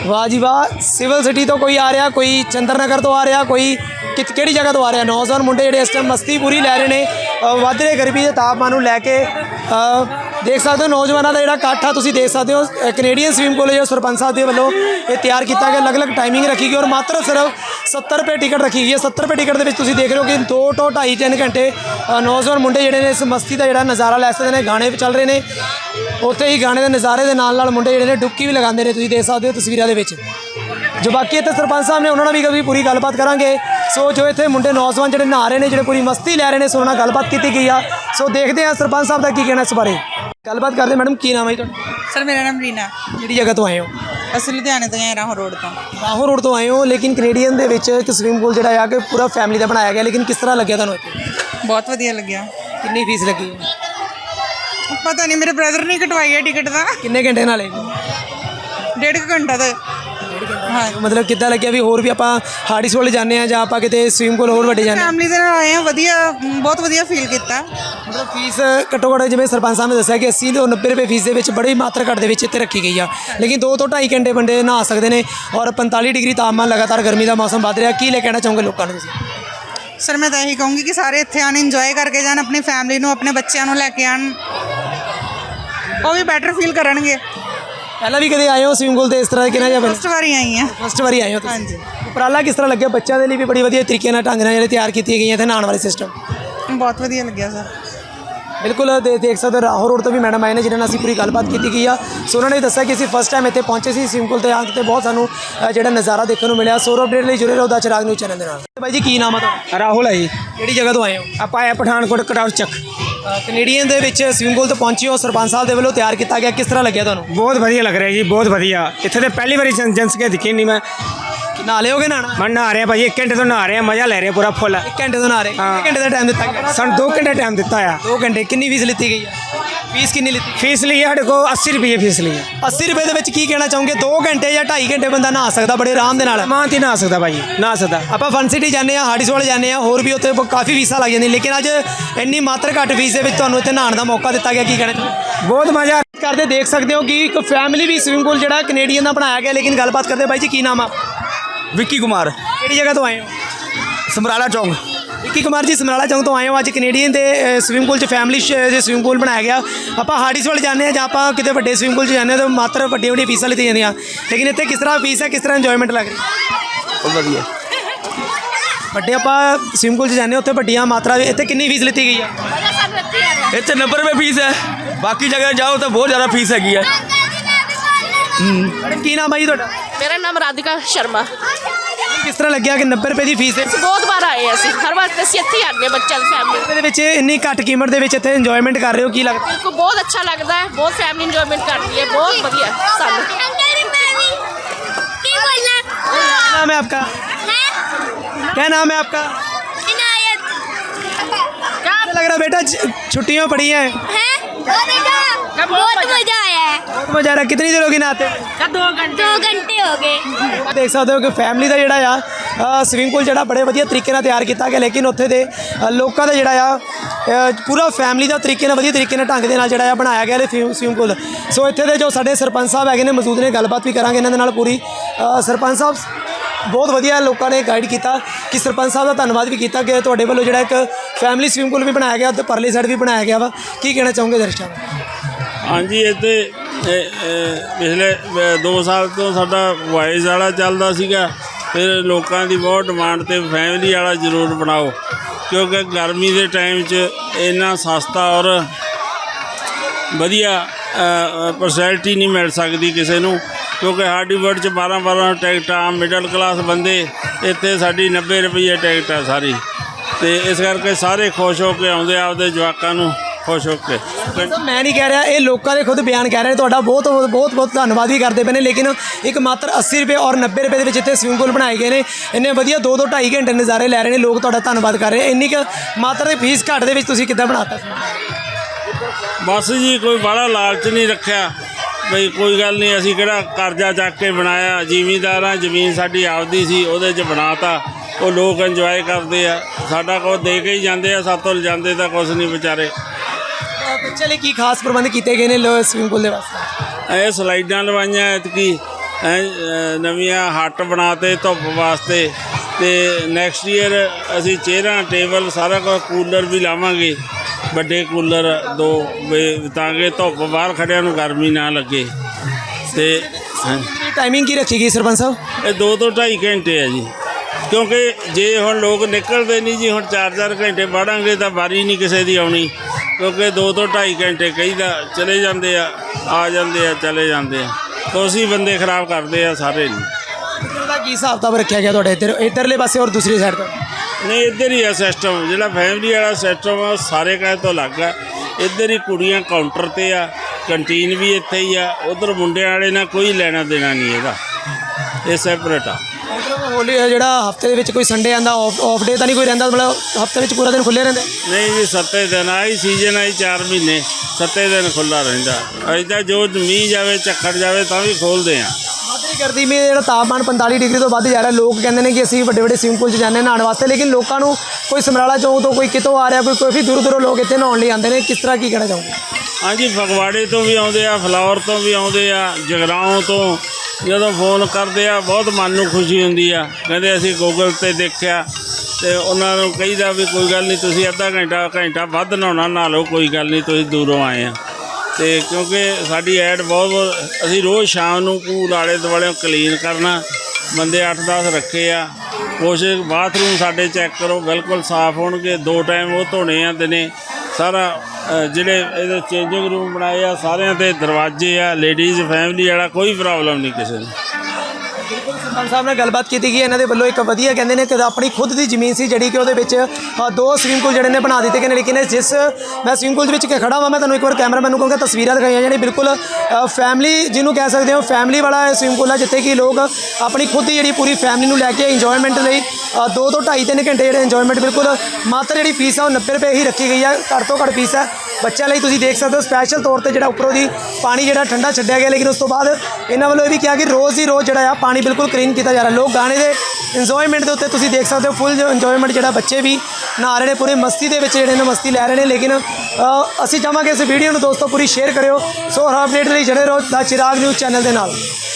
ਵਾਹ ਜੀ ਵਾਹ ਸਿਵਲ ਸਿਟੀ ਤੋਂ ਕੋਈ ਆ ਰਿਹਾ ਕੋਈ ਚੰਦਰ ਨਗਰ ਤੋਂ ਆ ਰਿਹਾ ਕੋਈ ਕਿ ਕਿਹੜੀ ਜਗ੍ਹਾ ਤੋਂ ਆ ਰਿਹਾ? ਨੌਜਵਾਨ ਮੁੰਡੇ ਜਿਹੜੇ ਇਸ ਟਾਈਮ ਮਸਤੀ ਪੂਰੀ ਲੈ ਰਹੇ ਨੇ ਅ, ਵੱਧ ਰਹੇ ਗਰਮੀ ਦੇ ਤਾਪਮਾਨ ਨੂੰ ਲੈ ਕੇ ਅ, ਦੇਖ ਸਕਦੇ ਹੋ ਨੌਜਵਾਨਾਂ ਦਾ ਜਿਹੜਾ ਇਕੱਠ ਆ ਤੁਸੀਂ ਦੇਖ ਸਕਦੇ ਹੋ ਅ, ਕੈਨੇਡੀਅਨ ਸਵਿਮ ਕਾਲਜ ਔਰ ਸਰਪੰਚ ਸਾਹਿਬ ਦੇ ਵੱਲੋਂ ਇਹ ਤਿਆਰ ਕੀਤਾ ਗਿਆ ਅਲੱਗ-ਅਲੱਗ ਟਾਈਮਿੰਗ ਰੱਖੀ ਗਈ ਔਰ ਮਾਤਰ ਸਿਰਫ 70 ਰੁਪਏ ਟਿਕਟ ਰੱਖੀ ਗਈ ਹੈ। 70 ਰੁਪਏ ਟਿਕਟ ਦੇ ਵਿੱਚ ਤੁਸੀਂ ਦੇਖ ਰਹੇ ਹੋ ਕਿ ਦੋ ਤੋਂ 2.5 3 ਘੰਟੇ ਅ, ਨੌਜਵਾਨ ਮੁੰਡੇ ਜਿਹੜੇ ਨੇ ਇਸ ਮਸਤੀ ਦਾ ਜਿਹੜਾ ਨਜ਼ਾਰਾ ਲੈ ਸਕਦੇ ਨੇ ਗਾਣੇ ਵੀ ਚੱਲ ਰਹੇ ਨੇ। ਉੱਥੇ ਹੀ ਗਾਣੇ ਦੇ ਨਜ਼ਾਰੇ ਦੇ ਨਾਲ ਨਾਲ ਮੁੰਡੇ ਜਿਹੜੇ ਨੇ ਡੁੱਬਕੀ ਵੀ ਲਗਾਉਂਦੇ ਨੇ ਤੁਸੀਂ ਦੇਖ ਸਕਦੇ ਹੋ ਤਸਵੀਰਾਂ ਦੇ ਵਿੱਚ। ਜੋ ਬਾਕੀ ਇੱਥੇ ਸਰਪੰਚ ਸਾਹਿਬ ਨੇ ਉਹਨਾਂ ਨਾਲ ਵੀ ਕਦੀ ਪੂਰੀ ਗੱਲਬਾਤ ਕਰਾਂਗੇ। ਸੋ ਜੋ ਇੱਥੇ ਮੁੰਡੇ ਨੌਜਵਾਨ ਜਿਹੜੇ ਨਹਾ ਰਹੇ ਨੇ ਜਿਹੜੇ ਪੂਰੀ ਮਸਤੀ ਲੈ ਰਹੇ ਨੇ ਸੋ ਉਹਨਾਂ ਨਾਲ ਗੱਲਬਾਤ ਕੀਤੀ ਗਈ ਆ। ਸੋ ਦੇਖਦੇ ਹਾਂ ਸਰਪੰਚ ਸਾਹਿਬ ਦਾ ਕੀ ਕਹਿਣਾ ਇਸ ਬਾਰੇ। ਗੱਲਬਾਤ ਕਰਦੇ ਮੈਡਮ ਕੀ ਨਾਮ ਹੈ ਜੀ ਤੁਹਾਡਾ? ਸਰ ਮੇਰਾ ਨਾਮ ਰੀਨਾ। ਕਿਹੜੀ ਜਗ੍ਹਾ ਤੋਂ ਆਏ ਹੋ? ਅਸੀਂ ਲੁਧਿਆਣੇ ਤੋਂ ਆਏ ਰਾਹੋਂ ਰੋਡ ਤੋਂ। ਰਾਹੋਂ ਰੋਡ ਤੋਂ ਆਏ ਹੋ ਲੇਕਿਨ ਕੈਨੇਡੀਅਨ ਦੇ ਵਿੱਚ ਇੱਕ ਸਵਿਮਿੰਗ ਪੂਲ ਜਿਹੜਾ ਆ ਕਿ ਪੂਰਾ ਫੈਮਿਲੀ ਦਾ ਬਣਾਇਆ ਗਿਆ। ਲੇਕਿਨ ਕਿਸ ਤਰ੍ਹਾਂ ਲੱਗਿਆ ਤੁਹਾਨੂੰ ਇੱਥੇ? ਬਹੁਤ ਵਧੀਆ ਲੱਗਿਆ। ਕਿੰਨੀ ਫੀਸ ਲੱਗੀ? ਹੈ? ਪਤਾ ਨਹੀਂ ਮੇਰੇ ਬ੍ਰਦਰ ਨੇ ਕਟਵਾਈ ਹੈ ਟਿਕਟ ਦਾ ਕਿੰਨੇ ਘੰਟੇ ਨਾਲੇ? ਡੇਢ ਕੁ ਘੰਟਾ ਦਾ ਹਾਂ ਮਤਲਬ ਕਿੱਦਾਂ ਲੱਗਿਆ ਵੀ ਹੋਰ ਵੀ ਆਪਾਂ ਹਾਰਡਿਸ ਵਾਲੇ ਜਾਂਦੇ ਆ ਜਾਂ ਆਪਾਂ ਕਿਤੇ ਸਵਿਮਿੰਗ ਪੂਲ ਹੋਰ ਵੱਡੇ ਜਾਂਦੇ ਹਾਂ? ਫੈਮਿਲੀ ਦੇ ਨਾਲ ਆਏ ਆ ਵਧੀਆ ਬਹੁਤ ਵਧੀਆ ਫੀਲ ਕੀਤਾ। ਮਤਲਬ ਫੀਸ ਘੱਟੋ ਘੱਟ ਜਿਵੇਂ ਸਰਪੰਚ ਸਾਹਿਬ ਨੇ ਦੱਸਿਆ ਕਿ 80 ਤੋਂ 90 ਰੁਪਏ ਫੀਸ ਦੇ ਵਿੱਚ ਬੜੀ ਮਾਤਰਾ ਘੱਟ ਦੇ ਵਿੱਚ ਇੱਥੇ ਰੱਖੀ ਗਈ ਆ। ਲੇਕਿਨ 2 ਤੋਂ 2.5 ਘੰਟੇ ਬੰਦੇ ਨਹਾ ਸਕਦੇ ਨੇ ਔਰ 45 ਡਿਗਰੀ ਤਾਪਮਾਨ ਲਗਾਤਾਰ ਗਰਮੀ ਦਾ ਮੌਸਮ ਵੱਧ ਰਿਹਾ। ਕੀ ਲੈ ਕਹਿਣਾ ਚਾਹੋਗੇ ਲੋਕਾਂ ਨੂੰ ਤੁਸੀਂ? ਸਰ ਮੈਂ ਤਾਂ ਇਹੀ ਕਹੂੰਗੀ ਕਿ ਸਾਰੇ ਇੱਥੇ ਆਣ ਇੰਜੋਏ ਕਰਕੇ ਜਾਣ ਆਪਣੀ ਫੈਮਿਲੀ ਨੂੰ ਆਪਣੇ ਬੱਚਿਆਂ ਨੂੰ ਲੈ ਕੇ ਆਣ ਉਹ ਵੀ ਬੈਟਰ ਫੀਲ ਕਰਨਗੇ। ਪਹਿਲਾਂ ਵੀ ਕਦੇ ਆਏ ਹੋ ਸਵਿਮਿੰਗ ਪੂਲ ਤੇ ਇਸ ਤਰ੍ਹਾਂ ਦੇ ਕਿਨਾ ਜਾਂ ਫਸਟ ਵਾਰੀ ਆਈ ਹਾਂ। ਫਸਟ ਵਾਰੀ ਆਏ ਹੋ ਤੁਸੀਂ? ਹਾਂਜੀ। ਉਪਰਾਲਾ ਕਿਸ ਤਰ੍ਹਾਂ ਲੱਗਿਆ? ਬੱਚਿਆਂ ਦੇ ਲਈ ਵੀ ਬੜੀ ਵਧੀਆ ਤਰੀਕੇ ਨਾਲ ਢੰਗ ਨਾਲ ਜਿਹੜੇ ਤਿਆਰ ਕੀਤੀਆਂ ਗਈਆਂ ਇੱਥੇ ਨਹਾਉਣ ਵਾਲੇ ਸਿਸਟਮ ਬਹੁਤ ਵਧੀਆ ਲੱਗਿਆ ਸਰ। ਬਿਲਕੁਲ ਦੇ ਦੇਖ ਸਕਦੇ ਹੋ ਰਾਹੋਂ ਰੋਡ ਤੋਂ ਵੀ ਮੈਡਮ ਆਏ ਨੇ ਜਿਨ੍ਹਾਂ ਨਾਲ ਅਸੀਂ ਪੂਰੀ ਗੱਲਬਾਤ ਕੀਤੀ ਗਈ ਆ। ਸੋ ਉਹਨਾਂ ਨੇ ਦੱਸਿਆ ਕਿ ਅਸੀਂ ਫਸਟ ਟਾਈਮ ਇੱਥੇ ਪਹੁੰਚੇ ਸੀ ਸਵਿਮਿੰਗ ਪੂਲ ਤੇ ਆ ਕੇ ਤੇ ਬਹੁਤ ਸਾਨੂੰ ਅ, ਜਿਹੜਾ ਨਜ਼ਾਰਾ ਦੇਖਣ ਨੂੰ ਮਿਲਿਆ। ਸੋ ਅਪਡੇਟ ਲਈ ਜੁੜੇ ਰਹੋ ਦਾ ਚਿਰਾਗ ਨਿਊਜ਼ ਚੈਨਲ ਦੇ ਨਾਲ। ਬਾਈ ਜੀ ਕੀ ਨਾਮ ਆ ਤੁਹਾਡਾ? ਰਾਹੁਲ ਹੈ ਜੀ। ਕਿਹੜੀ ਜਗ੍ਹਾ ਤੋਂ ਆਏ ਹੋ? ਆਪਾਂ ਆਏ ਪਠਾਨਕੋਟ ਕਟਾਰ ਚੱਕ। ਕੈਨੇਡੀਅਨ ਦੇ ਵਿੱਚ ਸਵਿਮਿੰਗ ਪੂਲ ਤੋਂ ਪਹੁੰਚੇ ਹੋ ਸਰਪੰਚ ਸਾਹਿਬ ਦੇ ਵੱਲੋਂ ਤਿਆਰ ਕੀਤਾ ਗਿਆ ਕਿਸ ਤਰ੍ਹਾਂ ਲੱਗਿਆ ਤੁਹਾਨੂੰ? ਬਹੁਤ ਵਧੀਆ ਲੱਗ ਰਿਹਾ ਜੀ ਬਹੁਤ ਵਧੀਆ। ਇੱਥੇ ਤੇ ਪਹਿਲੀ ਵਾਰੀ ਜੰਸ ਕੇ ਦਿਖੀ ਨਹੀਂ ਮੈਂ। ਨਹਾ ਲਿਓਗੇ ਨਹਾਣਾ ਮੈਂ ਨਹਾ ਰਿਹਾ ਭਾਜੀ 1 ਘੰਟੇ ਤੋਂ ਨਹਾ ਰਿਹਾ ਮਜ਼ਾ ਲੈ ਰਿਹਾ ਪੂਰਾ ਫੁੱਲ। ਇੱਕ ਘੰਟੇ ਤੋਂ ਨਹਾ ਰਹੇ ਹਾਂ। ਕਿੰਨੇ ਘੰਟੇ ਦਾ ਟਾਈਮ ਦਿੱਤਾ ਗਿਆ? ਸਾਨੂੰ 2 ਘੰਟੇ ਟਾਈਮ ਦਿੱਤਾ ਆ। 2 ਘੰਟੇ ਕਿੰਨੀ ਫੀਸ ਲਿੱਤੀ ਗਈ ਆ? ਫੀਸ ਕਿੰਨੀ ਲਿੱਤੀ? ਫੀਸ ਲਈ ਸਾਡੇ ਕੋਲ 80 ਰੁਪਏ ਫੀਸ ਲਈ ਹੈ 80 ਰੁਪਏ ਦੇ ਵਿੱਚ ਕੀ ਕਹਿਣਾ ਚਾਹੋਗੇ? 2 ਘੰਟੇ ਜਾਂ 2.5 ਘੰਟੇ ਬੰਦਾ ਨਹਾ ਸਕਦਾ ਬੜੇ ਆਰਾਮ ਦੇ ਨਾਲ। ਮਾਂ ਤੇ ਨਹਾ ਸਕਦਾ ਭਾਜੀ ਨਹਾ ਸਕਦਾ। ਆਪਾਂ ਫਨ ਸਿਟੀ ਜਾਂਦੇ ਆ ਹਾਰਡਿਸ ਵਾਲੇ ਜਾਂਦੇ ਆ ਹੋਰ ਵੀ ਉੱਥੇ ਕਾਫੀ ਫੀਸਾਂ ਲੱਗ ਜਾਂਦੀਆਂ। ਲੇਕਿਨ ਅੱਜ ਇੰਨੀ ਮਾਤਰ ਘੱਟ ਫੀਸ ਦੇ ਵਿੱਚ ਤੁਹਾਨੂੰ ਇੱਥੇ ਨਹਾਉਣ ਦਾ ਮੌਕਾ ਦਿੱਤਾ ਗਿਆ ਕੀ ਕਹਿਣਾ ਚਾਹੋਗੇ? ਬਹੁਤ ਮਜ਼ਾ ਕਰਦੇ ਦੇਖ ਸਕਦੇ ਹੋ ਕਿ ਇੱਕ ਫੈਮਿਲੀ ਵੀ ਸਵਿਮਿੰਗ ਪੂਲ ਜਿਹੜਾ ਕੈਨੇਡੀਅਨ ਦਾ ਬਣਾਇਆ ਗਿਆ ਲੇਕਿਨ ਗੱਲਬਾਤ ਕਰਦੇ ਬਾਈ ਜੀ ਕੀ ਨਾਮ ਆ? ਵਿੱਕੀ ਕੁਮਾਰ। ਕਿਹੜੀ ਜਗ੍ਹਾ ਤੋਂ ਆਏ ਹੋ? ਸਮਰਾਲਾ ਚੌਂਕ। ਵਿੱਕੀ ਕੁਮਾਰ ਜੀ ਸਮਰਾਲਾ ਚੌਂਕ ਤੋਂ ਆਏ ਹੋ ਅੱਜ ਕੈਨੇਡੀਅਨ ਦੇ ਸਵਿਮਿੰਗ ਪੂਲ 'ਚ ਫੈਮਿਲੀ ਦੇ ਸਵਿਮਿੰਗ ਪੂਲ ਬਣਾਇਆ ਗਿਆ। ਆਪਾਂ ਹਾਰਡਿਸ ਵਾਲੇ ਜਾਂਦੇ ਆ ਜਾਂ ਆਪਾਂ ਕਿਤੇ ਵੱਡੇ ਸਵਿਮਿੰਗ ਪੂਲ 'ਚ ਜਾਂਦੇ ਆ ਤਾਂ ਮਾਤਰ ਵੱਡੀਆਂ ਵੱਡੀਆਂ ਫੀਸਾਂ ਲਿੱਤੀਆਂ ਜਾਂਦੀਆਂ। ਲੇਕਿਨ ਇੱਥੇ ਕਿਸ ਤਰ੍ਹਾਂ ਫੀਸ ਹੈ ਕਿਸ ਤਰ੍ਹਾਂ ਇੰਜੋਇਮੈਂਟ ਲੱਗ ਰਹੀ ਬਹੁਤ ਵਧੀਆ। ਵੱਡੇ ਆਪਾਂ ਸਵਿਮਿੰਗ ਪੂਲ 'ਚ ਜਾਂਦੇ ਹਾਂ ਉੱਥੇ ਵੱਡੀਆਂ ਮਾਤਰਾ ਇੱਥੇ ਕਿੰਨੀ ਫੀਸ ਲਿੱਤੀ ਗਈ ਆ? ਇੱਥੇ 90 ਰੁਪਏ ਫੀਸ ਹੈ। ਬਾਕੀ ਜਗ੍ਹਾ ਜਾਓ ਤਾਂ ਬਹੁਤ ਜ਼ਿਆਦਾ ਫੀਸ ਹੈਗੀ ਹੈ। ਕੀ ਨਾਮ ਹੈ ਜੀ ਤੁਹਾਡਾ? ਮੇਰਾ ਨਾਮ ਰਾਧਿਕਾ ਸ਼ਰਮਾ। ਕਿਸ ਤਰ੍ਹਾਂ ਲੱਗਿਆ ਕਿ 90 ਰੁਪਏ ਦੀ ਫੀਸ ਹੈ ਬਹੁਤ ਵਾਰ ਆਏ ਅਸੀਂ ਹਰ ਵਾਰ ਅਸੀਂ ਇੱਥੇ ਹੀ ਆਉਂਦੇ ਹਾਂ ਬੱਚਿਆਂ ਦੀ ਫੈਮਿਲੀ ਇਹਦੇ ਵਿੱਚ ਇੰਨੀ ਘੱਟ ਕੀਮਤ ਦੇ ਵਿੱਚ ਇੱਥੇ ਇੰਜੋਇਮੈਂਟ ਕਰ ਰਹੇ ਹੋ ਕੀ ਲੱਗਦਾ ਬਿਲਕੁਲ ਬਹੁਤ ਅੱਛਾ ਲੱਗਦਾ ਹੈ ਬਹੁਤ ਫੈਮਿਲੀ ਇੰਜੋਇਮੈਂਟ ਕਰਦੀ ਹੈ ਬਹੁਤ ਵਧੀਆ ਸਾਨੂੰ क्या नाम है आपका क्या नाम है आपका क्या क्या लग रहा है बेटा छ- छुट्टियां पड़ी हैं बहुत मजा आया है बहुत मजा आ रहा है कितनी देर होगी नहाते दो घंटे दो घंटे हो गए ਦੇਖ ਸਕਦੇ ਹੋ ਕਿ ਫੈਮਿਲੀ ਦਾ ਜਿਹੜਾ ਆ ਸਵਿਮਿੰਗ ਪੂਲ ਜਿਹੜਾ ਬੜੇ ਵਧੀਆ ਤਰੀਕੇ ਨਾਲ ਤਿਆਰ ਕੀਤਾ ਗਿਆ ਲੇਕਿਨ ਉੱਥੇ ਦੇ ਅ, ਲੋਕਾਂ ਦਾ ਜਿਹੜਾ ਆ ਅ, ਪੂਰਾ ਫੈਮਿਲੀ ਦਾ ਤਰੀਕੇ ਨਾਲ ਵਧੀਆ ਤਰੀਕੇ ਨਾਲ ਢੰਗ ਦੇ ਨਾਲ ਜਿਹੜਾ ਆ ਬਣਾਇਆ ਗਿਆ ਇਹ ਸਵਿਮਿੰਗ ਪੂਲ ਸੋ ਇੱਥੇ ਦੇ ਜੋ ਸਾਡੇ ਸਰਪੰਚ ਸਾਹਿਬ ਹੈਗੇ ਨੇ ਮੌਜੂਦ ਨੇ ਗੱਲਬਾਤ ਵੀ ਕਰਾਂਗੇ ਇਹਨਾਂ ਦੇ ਨਾਲ ਪੂਰੀ ਅ, ਸਰਪੰਚ ਸਾਹਿਬ ਬਹੁਤ ਵਧੀਆ ਲੋਕਾਂ ਨੇ ਗਾਈਡ ਕੀਤਾ ਕਿ ਸਰਪੰਚ ਸਾਹਿਬ ਦਾ ਧੰਨਵਾਦ ਵੀ ਕੀਤਾ ਕਿ ਤੁਹਾਡੇ ਵੱਲੋਂ ਜਿਹੜਾ ਇੱਕ ਫੈਮਿਲੀ ਸਵਿਮਿੰਗ ਪੂਲ ਵੀ ਬਣਾਇਆ ਗਿਆ ਤੇ ਪਰਲੀ ਸਾਈਡ ਵੀ ਬਣਾਇਆ ਗਿਆ ਵਾ ਕੀ ਕਹਿਣਾ ਚਾਹੋਗੇ ਦਰਸ਼ਕਾਂ ਨੂੰ ਹਾਂਜੀ ਇੱਥੇ ਪਿਛਲੇ 2 ਸਾਲ ਤੋਂ ਸਾਡਾ ਵਾਈਜ਼ ਵਾਲਾ ਚੱਲਦਾ ਸੀਗਾ। ਫਿਰ ਲੋਕਾਂ ਦੀ ਬਹੁਤ ਡਿਮਾਂਡ ਤੇ ਫੈਮਿਲੀ ਵਾਲਾ ਜ਼ਰੂਰ ਬਣਾਓ। ਕਿਉਂਕਿ ਗਰਮੀ ਦੇ ਟਾਈਮ 'ਚ ਇੰਨਾ ਸਸਤਾ ਔਰ ਵਧੀਆ ਫੈਸਿਲਿਟੀ ਨਹੀਂ ਮਿਲ ਸਕਦੀ ਕਿਸੇ ਨੂੰ। ਕਿਉਂਕਿ ਹਾਰਡੀਵਰਡ 'ਚ 12 12 ਟਿਕਟਾਂ ਮਿਡਲ ਕਲਾਸ ਬੰਦੇ, ਇੱਥੇ ਸਾਡੀ 90 ਰੁਪਏ ਟਿਕਟ ਆ ਸਾਰੀ। ਤੇ ਇਸ ਕਰਕੇ ਸਾਰੇ ਖੁਸ਼ ਹੋ ਕੇ ਆਉਂਦੇ ਆਪਦੇ ਜਵਾਕਾਂ ਨੂੰ। ਖੁਸ਼ ਹੋ ਕੇ। ਸਰ ਮੈਂ ਨਹੀਂ ਕਹਿ ਰਿਹਾ ਇਹ ਲੋਕਾਂ ਦੇ ਖੁਦ ਬਿਆਨ ਕਹਿ ਰਹੇ ਨੇ। ਤੁਹਾਡਾ ਬਹੁਤ ਬਹੁਤ ਬਹੁਤ ਧੰਨਵਾਦ ਵੀ ਕਰਦੇ ਪਏ ਨੇ। ਲੇਕਿਨ ਇੱਕ ਮਾਤਰ 80 ਰੁਪਏ ਔਰ 90 ਰੁਪਏ ਦੇ ਵਿੱਚ ਇੱਥੇ ਸਵਿਮਿੰਗ ਪੂਲ ਬਣਾਏ ਗਏ ਨੇ। ਇੰਨੇ ਵਧੀਆ 2 2 2.5 ਘੰਟੇ ਨਜ਼ਾਰੇ ਲੈ ਰਹੇ ਨੇ। ਲੋਕ ਤੁਹਾਡਾ ਧੰਨਵਾਦ ਕਰ ਰਹੇ ਇੰਨੀ ਕੁ ਮਾਤਰ ਦੀ ਫੀਸ ਘੱਟ ਦੇ ਵਿੱਚ ਤੁਸੀਂ ਕਿੱਦਾਂ ਬਣਾਤਾ? ਬਸ ਜੀ ਕੋਈ ਬੜਾ ਲਾਲਚ ਨਹੀਂ ਰੱਖਿਆ। ਬਈ ਕੋਈ ਗੱਲ ਨਹੀਂ ਅਸੀਂ ਕਿਹੜਾ ਕਰਜ਼ਾ ਚੱਕ ਕੇ ਬਣਾਇਆ? ਜ਼ਿਮੀਂਦਾਰਾਂ ਜ਼ਮੀਨ ਸਾਡੀ ਆਪਦੀ ਸੀ ਉਹਦੇ 'ਚ ਬਣਾਤਾ। ਉਹ ਲੋਕ ਇੰਜੋਏ ਕਰਦੇ ਆ। ਸਾਡਾ ਕੋ ਦੇ ਕੇ ਹੀ ਜਾਂਦੇ ਆ ਸਾਤੋਂ ਲਿਜਾਂਦੇ ਤਾਂ ਕੁਝ ਨਹੀਂ ਵਿਚਾਰੇ। ਬੱਚੇ ਲਈ ਕੀ ਖਾਸ ਪ੍ਰਬੰਧ ਕੀਤੇ ਗਏ ਨੇ ਸਵਿਮਿੰਗ ਪੂਲ ਦੇ ਵਾਸਤੇ? ਇਹ ਸਲਾਈਡਾਂ ਲਵਾਈਆਂ ਐਤਕੀ ਐਂ, ਨਵੀਆਂ ਹੱਟ ਬਣਾਤੇ ਧੁੱਪ ਵਾਸਤੇ ਤੇ ਨੈਕਸਟ ਈਅਰ ਅਸੀਂ ਚੇਅਰਾਂ ਟੇਬਲ ਸਾਰਾ ਕੁਝ ਕੂਲਰ ਵੀ ਲਾਵਾਂਗੇ। ਵੱਡੇ ਕੂਲਰ ਦੋ ਵੀ ਤਾਂ ਕਿ ਧੁੱਪ ਬਾਹਰ ਖੜਿਆਂ ਨੂੰ ਗਰਮੀ ਨਾ ਲੱਗੇ। ਤੇ ਹਾਂ। ਟਾਈਮਿੰਗ ਕੀ ਰੱਖੀ ਗਈ ਸਰਪੰਚ ਸਾਹਿਬ? ਇਹ ਦੋ ਤੋਂ ਢਾਈ ਘੰਟੇ ਆ ਜੀ। ਕਿਉਂਕਿ ਜੇ ਹੁਣ ਲੋਕ ਨਿਕਲਦੇ ਨਹੀਂ ਜੀ ਹੁਣ 4-4 ਘੰਟੇ ਪੜਾਂਗੇ ਤਾਂ ਵਾਰੀ ਨਹੀਂ ਕਿਸੇ ਦੀ ਆਉਣੀ। ਕਿਉਂਕਿ ਦੋ ਤੋਂ ਢਾਈ ਘੰਟੇ ਕਹੀਦਾ ਚਲੇ ਜਾਂਦੇ ਆ ਆ ਜਾਂਦੇ ਆ ਚਲੇ ਜਾਂਦੇ ਆ। ਤੁਸੀਂ ਬੰਦੇ ਖਰਾਬ ਕਰਦੇ ਆ ਸਾਰੇ ਨਹੀਂ ਇੱਧਰ ਦਾ ਕੀ ਹਿਸਾਬ ਕਿਤਾਬ ਰੱਖਿਆ ਗਿਆ ਤੁਹਾਡੇ? ਇੱਧਰ ਇੱਧਰਲੇ ਪਾਸੇ ਔਰ ਦੂਸਰੀ ਸਾਈਡ ਤੋਂ? ਨਹੀਂ ਇੱਧਰ ਹੀ ਆ ਸਿਸਟਮ ਜਿਹੜਾ ਫੈਮਿਲੀ ਵਾਲਾ ਸਿਸਟਮ ਆ ਸਾਰੇ ਕਾਹ ਤੋਂ ਅਲੱਗ ਆ। ਇੱਧਰ ਹੀ ਕੁੜੀਆਂ ਕਾਊਂਟਰ ਤੇ ਆ ਕੰਟੀਨ ਵੀ ਇੱਥੇ ਹੀ ਆ। ਉਧਰ ਮੁੰਡਿਆਂ ਵਾਲੇ ਨਾਲ ਕੋਈ ਲੈਣਾ ਦੇਣਾ ਨਹੀਂ ਇਹਦਾ। ਇਹ ਸੈਪਰੇਟ ਆ। ਹੋਲੀ ਜਿਹੜਾ ਹਫ਼ਤੇ ਦੇ ਵਿੱਚ ਕੋਈ ਸੰਡੇ ਆਂਦਾ ਆਫ ਡੇ ਤਾਂ ਨਹੀਂ ਕੋਈ ਰਹਿੰਦਾ ਮਤਲਬ ਹਫ਼ਤੇ ਵਿੱਚ ਪੂਰਾ ਦਿਨ ਖੁੱਲੇ ਰਹਿੰਦੇ? ਨਹੀਂ ਜੀ ਸੱਤੇ ਦਿਨ ਆਈ ਸੀਜ਼ਨ ਆਈ 4 ਮਹੀਨੇ ਸੱਤੇ ਦਿਨ ਖੁੱਲਾ ਰਹਿੰਦਾ। ਅਜੇ ਤਾਂ ਜੋ ਮੀਂਹ ਜਾਵੇ ਝੱਖੜ ਜਾਵੇ ਤਾਂ ਵੀ ਖੋਲਦੇ ਆ। ਮਾਤਰੀ ਕਰਦੀ ਮੇ ਜਿਹੜਾ ਤਾਪਮਾਨ 45 ਡਿਗਰੀ ਤੋਂ ਵੱਧ ਜਾ ਰਿਹਾ ਲੋਕ ਕਹਿੰਦੇ ਨੇ ਕਿ ਅਸੀਂ ਵੱਡੇ ਵੱਡੇ ਸਵਿਮਿੰਗ ਪੂਲ 'ਚ ਜਾਂਦੇ ਨਹਾਉਣ ਵਾਸਤੇ ਲੇਕਿਨ ਲੋਕਾਂ ਨੂੰ ਕੋਈ ਸਮਰਾਲਾ ਚੌਂਕ ਤੋਂ ਕੋਈ ਕਿਤੋਂ ਆ ਰਿਹਾ ਕੋਈ ਕਾਫੀ ਦੂਰ ਦੂਰੋਂ ਲੋਕ ਇੱਥੇ ਨਹਾਉਣ ਲਈ ਆਉਂਦੇ ਨੇ ਕਿਸ ਤਰ੍ਹਾਂ ਕੀ ਕਹਿਣਾ ਚਾਹੋਗੇ? ਹਾਂਜੀ ਫਗਵਾੜੇ ਤੋਂ ਵੀ ਆਉਂਦੇ ਆ ਫਲਾਵਰ ਤੋਂ ਵੀ ਆਉਂਦੇ ਆ ਜਗਰਾਓਂ ਤੋਂ ਜਦੋਂ ਫੋਨ ਕਰਦੇ ਆ, ਬਹੁਤ ਮਨ ਨੂੰ ਖੁਸ਼ੀ ਹੁੰਦੀ ਆ। ਕਹਿੰਦੇ ਅਸੀਂ ਗੂਗਲ ਤੇ ਦੇਖਿਆ ਤੇ ਉਹਨਾਂ ਨੂੰ ਕਹੀਦਾ ਵੀ ਕੋਈ ਗੱਲ ਨਹੀਂ, ਤੁਸੀਂ ਅੱਧਾ ਘੰਟਾ ਘੰਟਾ ਵੱਧ ਨਹਾਉਣਾ ਨਾ ਲਓ, ਕੋਈ ਗੱਲ ਨਹੀਂ, ਤੁਸੀਂ ਦੂਰੋਂ ਆਏ ਆ। ਤੇ ਕਿਉਂਕਿ ਸਾਡੀ ਐਡ ਬਹੁਤ ਬਹੁਤ, ਅਸੀਂ ਰੋਜ਼ ਸ਼ਾਮ ਨੂੰ ਪੂਲ ਆਲੇ ਦੁਆਲੇ ਕਲੀਨ ਕਰਨਾ, ਬੰਦੇ 8-10 ਰੱਖੇ ਆ। ਕੋਸ਼ਿਸ਼ ਬਾਥਰੂਮ ਸਾਡੇ ਚੈੱਕ ਕਰੋ, ਬਿਲਕੁਲ ਸਾਫ਼ ਹੋਣਗੇ, ਦੋ ਟਾਈਮ ਉਹ ਧੋਣੇ ਆ ਦਿਨੇ। ਸਾਰਾ ਅ, ਜਿਹੜੇ ਇਹਦੇ ਚੇਂਜਿੰਗ ਰੂਮ ਬਣਾਏ ਆ ਸਾਰਿਆਂ ਦੇ ਦਰਵਾਜ਼ੇ ਆ ਲੇਡੀਜ਼ ਫੈਮਿਲੀ ਵਾਲਾ ਕੋਈ ਪ੍ਰੋਬਲਮ ਨਹੀਂ ਕਿਸੇ ਨੂੰ। ਸਰਪੰਚ ਸਾਹਿਬ ਨਾਲ ਗੱਲਬਾਤ ਕੀਤੀ ਗਈ ਇਹਨਾਂ ਦੇ ਵੱਲੋਂ ਇੱਕ ਵਧੀਆ ਕਹਿੰਦੇ ਨੇ ਕਿ ਆਪਣੀ ਖੁਦ ਦੀ ਜ਼ਮੀਨ ਸੀ ਜਿਹੜੀ ਕਿ ਉਹਦੇ ਵਿੱਚ ਅ, ਦੋ ਸਵਿਮਿੰਗ ਪੂਲ ਜਿਹੜੇ ਨੇ ਬਣਾ ਦਿੱਤੇ ਗਏ ਨੇ ਲੇਕਿਨ ਜਿਸ ਮੈਂ ਸਵਿਮਿੰਗ ਪੂਲ ਦੇ ਵਿੱਚ ਕਿ ਖੜਾ ਹਾਂ ਮੈਂ ਤੁਹਾਨੂੰ ਇੱਕ ਵਾਰ ਕੈਮਰਾਮੈਨ ਨੂੰ ਕਹੂੰਗਾ ਤਸਵੀਰਾਂ ਦਿਖਾਈਆਂ ਜਾਣੀ ਬਿਲਕੁਲ ਫੈਮਿਲੀ ਜਿਹਨੂੰ ਕਹਿ ਸਕਦੇ ਹੋ ਫੈਮਿਲੀ ਵਾਲਾ ਸਵਿਮਿੰਗ ਪੂਲ ਹੈ ਜਿੱਥੇ ਕਿ ਲੋਕ ਆਪਣੀ ਖੁਦ ਦੀ ਜਿਹੜੀ ਪੂਰੀ ਫੈਮਿਲੀ ਨੂੰ ਲੈ ਕੇ ਇੰਜੋਇਮੈਂਟ ਲਈ ਦੋ ਤੋਂ ਢਾਈ ਤਿੰਨ ਘੰਟੇ ਜਿਹੜੇ ਇੰਜੋਇਮੈਂਟ ਬਿਲਕੁਲ ਮਾਤਰ ਜਿਹੜੀ ਫੀਸ ਆ ਉਹ 90 ਰੁਪਏ ਹੀ ਰੱਖੀ ਗਈ ਹੈ ਘੱਟ ਤੋਂ ਘੱਟ ਫੀਸ ਹੈ ਬੱਚਿਆਂ ਲਈ ਤੁਸੀਂ ਦੇਖ ਸਕਦੇ ਹੋ ਸਪੈਸ਼ਲ ਤੌਰ ਤੇ ਜਿਹੜਾ ਉੱਪਰੋਂ ਦੀ ਪਾਣੀ ਜਿਹੜਾ ਠੰਡਾ ਛੱਡਿਆ ਗਿਆ, ਲੇਕਿਨ ਉਸ ਤੋਂ ਬਾਅਦ ਇਹਨਾਂ ਵੱਲੋਂ ਇਹ ਵੀ ਕਿਹਾ ਕਿ ਰੋਜ਼ ਹੀ ਰੋਜ਼ ਜਿਹੜਾ ਆ ਪਾਣੀ ਬਿਲਕੁਲ ਕਲੀਨ ਕੀਤਾ ਜਾ ਰਿਹਾ। ਲੋਕ ਗਾਣੇ ਦੇ ਇੰਜੋਇਮੈਂਟ ਦੇ ਉੱਤੇ ਤੁਸੀਂ ਦੇਖ ਸਕਦੇ ਹੋ ਫੁੱਲ ਇੰਜੋਇਮੈਂਟ ਜਿਹੜਾ ਬੱਚੇ ਵੀ ਨਹਾ ਰਹੇ ਨੇ, ਪੂਰੇ ਮਸਤੀ ਦੇ ਵਿੱਚ ਜਿਹੜੇ ਨੇ ਮਸਤੀ ਲੈ ਰਹੇ ਨੇ, ਲੇਕਿਨ ਅਸੀਂ ਚਾਹਾਂਗੇ ਇਸ ਵੀਡੀਓ ਨੂੰ ਦੋਸਤੋ, ਪੂਰੀ ਸ਼ੇਅਰ ਕਰਿਓ। ਸੋ ਹਰ ਅਪਡੇਟ ਲਈ ਜੜੇ ਰਹੋ, ਦਾ ਚਿਰਾਗ ਨਿਊਜ਼ ਚੈਨਲ ਦੇ ਨਾਲ।